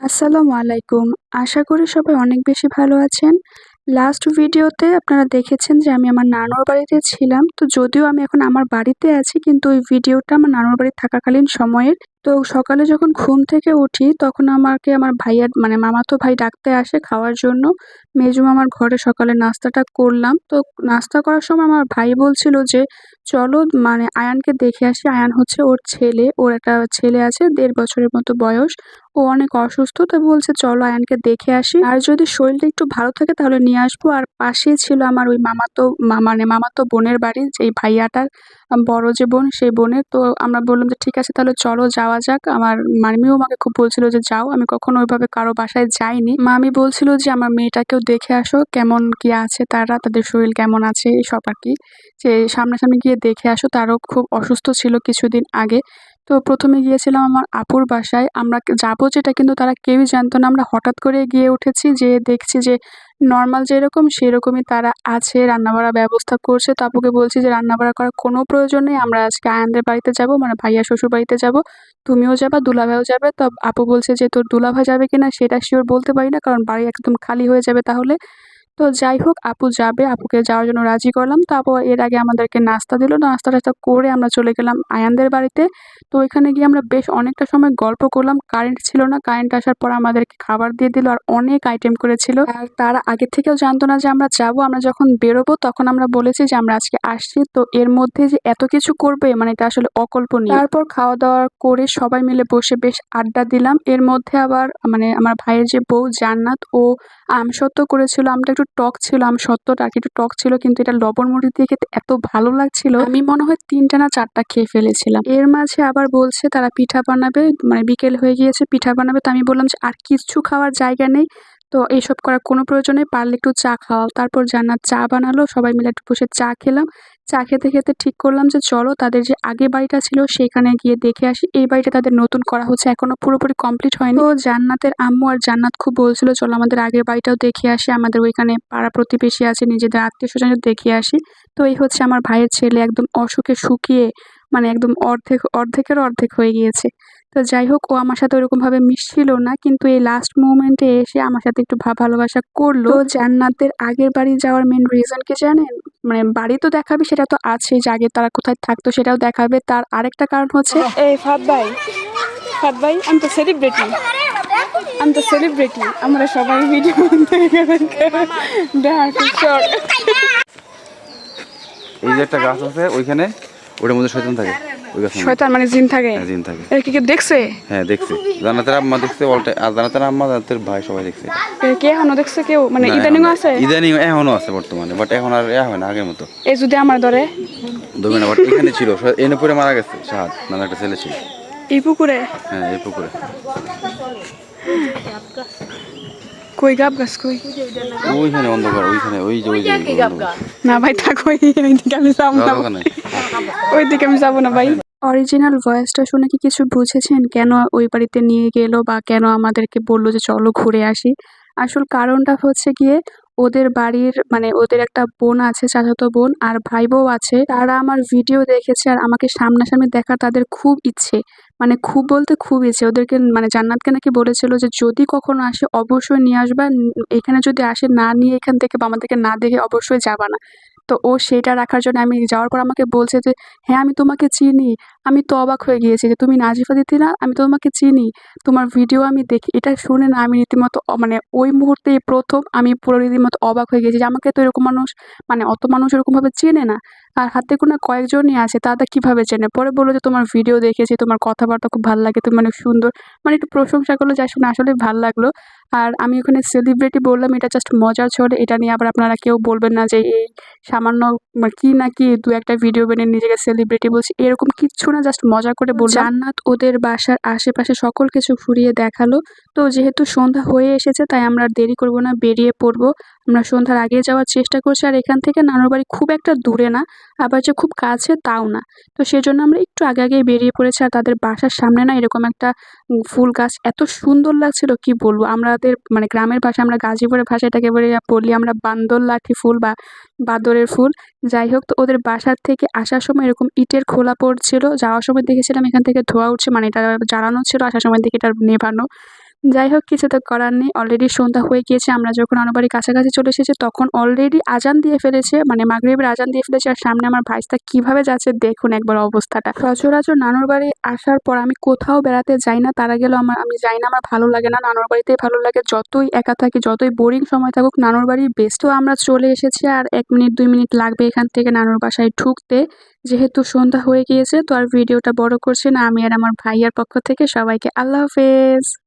আসসালামু আলাইকুম। আশা করি সবাই অনেক বেশি ভালো আছেন। লাস্ট ভিডিওতে আপনারা দেখেছেন যে আমি আমার নানুর বাড়িতে ছিলাম। তো যদিও আমি এখন আমার বাড়িতে আছি, কিন্তু ওই ভিডিওটা আমার নানুর বাড়ি থাকাকালীন সময়ের তো সকালে যখন ঘুম থেকে উঠি, তখন আমাকে আমার ভাইয়ার মানে মামাতো ভাই ডাকতে আসে খাওয়ার জন্য। মেজু মামার ঘরে সকালে নাস্তাটা করলাম। তো নাস্তা করার সময় আমার ভাই বলছিল যে, চলো মানে আয়ানকে দেখে আসি। আয়ান হচ্ছে ওর ছেলে। ওর একটা ছেলে আছে, দেড় বছরের মতো বয়স। ও অনেক অসুস্থ, তো বলছে, চলো, আয়ানকে দেখে আসি। আর যদি শরীরটা একটু ভালো থাকে, তাহলে নিয়ে আসব। আর পাশেই ছিল আমার ওই মামাতো মানে মামাতো বোনের বাড়ি, যেই ভাইয়াটার। বড় যে বোন, সেই বোনে তো আমরা বললাম যে, ঠিক আছে, তাহলে চলো যাওয়া যাক। আমার মামিও আমাকে খুব বলছিল যে, যাও। আমি কখনো ওইভাবে কারও বাসায় যাইনি। মামি বলছিল যে, আমার মেয়েটাকেও দেখে আসো, কেমন কি আছে তারা, তাদের শরীর কেমন আছে সব আর কি। যে, সামনাসামনি গিয়ে দেখে আসো, তারও খুব অসুস্থ ছিল কিছুদিন আগে। তো প্রথমে গিয়েছিলাম আমার আপুর বাসায়। আমরা যাব যেটা কিন্তু তারা কেউই জানতো না। আমরা হঠাৎ করে গিয়ে উঠেছি যে দেখছি যে নর্মাল যেরকম সেরকমই তারা আছে রান্নাবাড়া ব্যবস্থা করছে। তো আপুকে বলছি যে রান্নাবাড়া করার কোনো প্রয়োজন নেই। আমরা আজকে আয়ানদের বাড়িতে যাব মানে ভাইয়া শ্বশুর বাড়িতে যাব। তুমিও যাবা, দুলাভাইও যাবে। তো আপু বলছে যে তোর দুলাভাই যাবে কিনা সেটা শিওর বলতে পারি না, কারণ বাড়ি একদম খালি হয়ে যাবে তাহলে। তো যাই হোক, আপু যাবে, আপুকে যাওয়ার জন্য রাজি করলাম। তো আপু এর আগে আমাদেরকে নাস্তা দিল। নাস্তা টাস্তা করে আমরা চলে গেলাম আয়ানদের বাড়িতে। তো ওইখানে গিয়ে আমরা বেশ অনেকটা সময় গল্প করলাম। কারেন্ট ছিল না। কারেন্ট আসার পর আমাদেরকে খাবার দিয়ে দিল আর অনেক আইটেম করেছিল। আর তারা আগে থেকেও জানতো না যে আমরা যাব, আমরা যখন বেরোবো তখন আমরা বলেছি যে আমরা আজকে আসছি। তো এর মধ্যে যে এত কিছু করবে মানে এটা আসলে অকল্পনীয়। তারপর খাওয়া দাওয়া করে সবাই মিলে বসে বেশ আড্ডা দিলাম। এর মধ্যে আবার মানে আমার ভাইয়ের যে বউ জান্নাত, ও আমসত্ত্ব করেছিল। আমটা একটু টক ছিল, আমি সত্যটা একটু টক ছিল, কিন্তু এটা লবণ মরিচ দিয়ে খেতে এত ভালো লাগছিল। আমি মনে হয় তিনটা না চারটা খেয়ে ফেলেছিলাম। এর মাঝে আবার বলছে তারা পিঠা বানাবে মানে বিকেল হয়ে গিয়েছে, পিঠা বানাবে, তো আমি বললাম যে আর কিছু খাওয়ার জায়গা নেই। তো এইসব করার কোনো প্রয়োজনে পারলে একটু চা খাওয়াও। তারপর জান্নাত চা বানালো। সবাই মিলে একটু বসে চা খেলাম। চা খেতে খেতে ঠিক করলাম যে, চলো তাদের যে আগে বাড়িটা ছিল সেখানে গিয়ে দেখে আসি। এই বাড়িটা তাদের নতুন করা হচ্ছে। এখনও পুরোপুরি কমপ্লিট হয়নি। তো জান্নাতের আম্মু আর জান্নাত খুব বলছিল, চলো আমাদের আগের বাড়িটাও দেখে আসি। আমাদের ওইখানে পাড়া প্রতিবেশী আছে, নিজেদের আত্মীয় স্বজন দেখে আসি। তো এই হচ্ছে আমার ভাইয়ের ছেলে একদম অসুখে শুকিয়ে মানে একদম অর্ধেক অর্ধেকের অর্ধেক হয়ে গিয়েছে। তো যাই হোক ও আমার সাথে ওরকম ভাবে মিশছিল না কিন্তু এই লাস্ট মুভমেন্টে এসে আমার সাথে একটু ভাব ভালোবাসা করল। তো জান্নাতের আগের বাড়ি যাওয়ার মেন রিজন কি জানেন? মানে বাড়ি তো দেখাবে সেটা তো আছে যে আগে তারা কোথায় থাকতো সেটাও দেখাবে। তার আরেকটা কারণ হচ্ছে এই ফাদ ভাই ফাদ ভাই আমি তো সেলিব্রিটি আমি তো সেলিব্রিটি আমরা সবাই ভিডিও এই যে একটা গাছ আছে ওইখানে ওটার মধ্যে শয়তান থাকে। শয়তান মানে জিন থাকে? দিন থাকে। এর কি কেউ দেখছে? হ্যাঁ দেখছি। জানাতের আম্মা দেখছে অলটা আর জানাতের আম্মা জানাতের ভাই সবাই দেখছে। এর কে এখনও দেখছে কেউ? মানে ইদানিং আছে? ইদানিং এখনও আছে বর্তমানে বাট এখন আর এ হয় না আগের মতো। এই যদি আমার ধরে? দমে না বাট এখানে ছিল এনে পরে মারা গেছে একটা ছেলে ছিল। এই পুকুরে? হ্যাঁ এই পুকুরে। কই গাব গাছ কই? ওইখানে অন্ধকার ওইখানে ওই যে ওই যে না ভাই থাক ওই ওইদিকে আমি যাব না ওইদিকে আমি যাব না ভাই। অরিজিনাল ভয়েসটা শুনে কি কিছু বুঝেছেন? কেন ওই বাড়িতে নিয়ে গেলো বা কেন আমাদেরকে বলল যে চলো ঘুরে আসি? আসল কারণটা হচ্ছে গিয়ে ওদের বাড়ির মানে ওদের একটা বোন আছে, চাচাতো বোন, আর ভাই বউ আছে। তারা আমার ভিডিও দেখেছে আর আমাকে সামনাসামনি দেখার তাদের খুব ইচ্ছে। মানে খুব বলতে খুব ইচ্ছে। ওদেরকে মানে জান্নাতকে নাকি বলেছিল যে যদি কখনো আসে অবশ্যই নিয়ে আসবা। এখানে যদি আসে না নিয়ে এখান থেকে বা আমাদেরকে না দেখে অবশ্যই যাবা না। তো ও সেটা রাখার জন্য আমি যাওয়ার পর আমাকে বলছে যে হ্যাঁ আমি তোমাকে চিনি। আমি তো অবাক হয়ে গিয়েছি যে, তুমি নাজিফা দিতি না? আমি তোমাকে চিনি। তোমার ভিডিও আমি দেখি, এটা শুনে না আমি রীতিমতো মানে ওই মুহূর্তে প্রথম আমি পুরো রীতিমতো অবাক হয়ে গেছি যে, আমাকে তো এরকম মানুষ মানে অত মানুষ এরকমভাবে চেনে না। আর হাতে কোনো কয়েকজনই আছে তারা কীভাবে চেনে? পরে বলল যে, তোমার ভিডিও দেখেছি, তোমার কথাবার্তা খুব ভালো লাগে, তুমি অনেক সুন্দর। মানে একটু প্রশংসা করল যা শুনে আসলে ভালো লাগল। আর আমি ওখানে সেলিব্রিটি বললাম, এটা জাস্ট মজার ছলে এটা নিয়ে আবার আপনারা কেউ বলবেন না যে এই সামান্য মানে কি না কি দু একটা ভিডিও বানিয়ে নিজেকে সেলিব্রিটি বলছি, এরকম কিচ্ছু না জাস্ট মজা করে বললাম। জান্নাত ওদের বাসার আশেপাশে সকল কিছু ঘুরিয়ে দেখাল। তো যেহেতু সন্ধ্যা হয়ে এসেছে, তাই আমরা দেরি করব না, বেরিয়ে পড়ব। আমরা সন্ধ্যার আগে যাওয়ার চেষ্টা করছি, আর এখান থেকে নানুর বাড়ি খুব একটা দূরে না, আবার যে খুব কাছে তাও না। তো সেজন্য আমরা একটু আগে আগেই বেরিয়ে পড়েছি, আর তাদের বাসার সামনে না এরকম একটা ফুল গাছ এত সুন্দর লাগছিল, কি বলব? আমাদের মানে গ্রামের ভাষা, আমরা গাজীপুরের ভাষা এটাকে বলে, বলি আমরা বান্দর লাঠি ফুল বা বাদরের ফুল। যাই হোক, তো ওদের বাসার থেকে আসার সময় এরকম ইটের খোলা পড়ছিল। যাওয়ার সময় দেখেছিলাম এখান থেকে ধোয়া উঠছে মানে এটা জ্বালানো ছিল আসার সময় দেখে এটা নেভানো। যাই হোক, কিছু তো করার নেই। অলরেডি সন্ধ্যা হয়ে গিয়েছে, আমরা যখন অনবাড়ির কাছাকাছি চলে এসেছি, তখন অলরেডি আজান দিয়ে ফেলেছে মানে মাগরিবের আজান দিয়ে ফেলেছে। আর সামনে আমার ভাইসটা কীভাবে যাচ্ছে, দেখুন একবার অবস্থাটা। সচরাচর নানুর বাড়ি আসার পর আমি কোথাও বেড়াতে যাই না, তারা গেলেও আমার, আমি যাই না, আমার ভালো লাগে না। নানুর বাড়িতেই ভালো লাগে, যতই একা থাকি, যতই বোরিং সময় থাকুক, নানুর বাড়ি বেস্ট তো আমরা চলে এসেছি। আর এক মিনিট, দুই মিনিট লাগবে এখান থেকে নানুর বাসায় ঢুকতে। যেহেতু সন্ধ্যা হয়ে গিয়েছে, তো আর ভিডিওটা বড় করছি না, আমি আর আমার ভাইয়ার পক্ষ থেকে সবাইকে আল্লাহ হাফেজ।